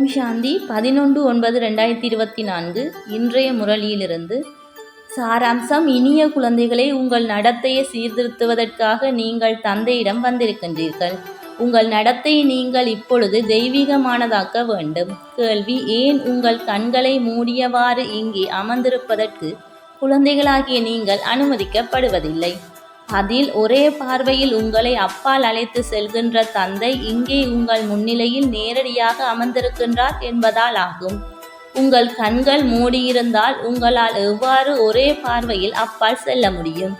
ஓம் சாந்தி பதினொன்று ஒன்பது ரெண்டாயிரத்தி இருபத்தி நான்கு. இன்றைய முரளியிலிருந்து சாராம்சம் இனிய குழந்தைகளை உங்கள் நடத்தையை சீர்திருத்துவதற்காக நீங்கள் தந்தையிடம் வந்திருக்கின்றீர்கள். உங்கள் நடத்தையை நீங்கள் இப்பொழுது தெய்வீகமானதாக்க வேண்டும். கேள்வி ஏன் உங்கள் கண்களை மூடியவாறு இங்கே அமர்ந்திருப்பதற்கு குழந்தைகளாகிய நீங்கள் அனுமதிக்கப்படுவதில்லை? அதில் ஒரே பார்வையில் உங்களை அப்பால் அழைத்து செல்கின்ற தந்தை இங்கே உங்கள் முன்னிலையில் நேரடியாக அமர்ந்திருக்கின்றார் என்பதால் ஆகும். உங்கள் கண்கள் மூடியிருந்தால் உங்களால் எவ்வாறு ஒரே பார்வையில் அப்பால் செல்ல முடியும்?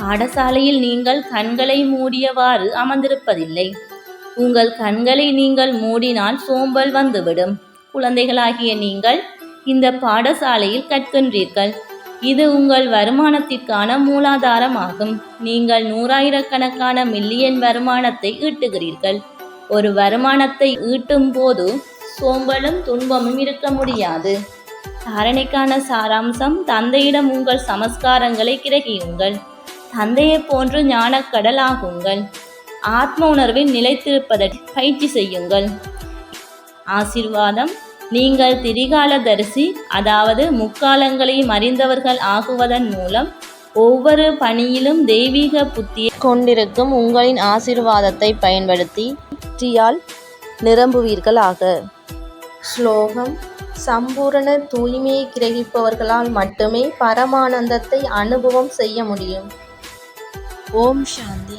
பாடசாலையில் நீங்கள் கண்களை மூடியவாறு அமர்ந்திருப்பதில்லை. உங்கள் கண்களை நீங்கள் மூடினால் சோம்பல் வந்துவிடும். குழந்தைகளாகிய நீங்கள் இந்த பாடசாலையில் கற்கின்றீர்கள். இது உங்கள் வருமானத்திற்கான மூலாதாரமாகும். நீங்கள் நூறாயிரக்கணக்கான மில்லியன் வருமானத்தை ஈட்டுகிறீர்கள். ஒரு வருமானத்தை ஈட்டும் போது சோம்பலும் துன்பமும் இருக்க முடியாது. தாரணைக்கான சாராம்சம் தந்தையிடம் உங்கள் சமஸ்காரங்களை கிரகியுங்கள் தந்தையைப் போன்று ஞானக்கடல் ஆகுங்கள். ஆத்ம உணர்வில் நிலைத்திருப்பதற்கு பயிற்சி செய்யுங்கள். ஆசிர்வாதம் நீங்கள் திரிகாலதரிசி அதாவது முக்காலங்களையும் அறிந்தவர்கள் ஆகுவதன் மூலம் ஒவ்வொரு பணியிலும் தெய்வீக புத்தியை கொண்டிருக்கும் உங்களின் ஆசிர்வாதத்தை பயன்படுத்தி வெற்றியால் நிரம்புவீர்களாக. ஸ்லோகம். சம்பூரண தூய்மையை கிரகிப்பவர்களால் மட்டுமே பரமானந்தத்தை அனுபவம் செய்ய முடியும். ஓம் சாந்தி.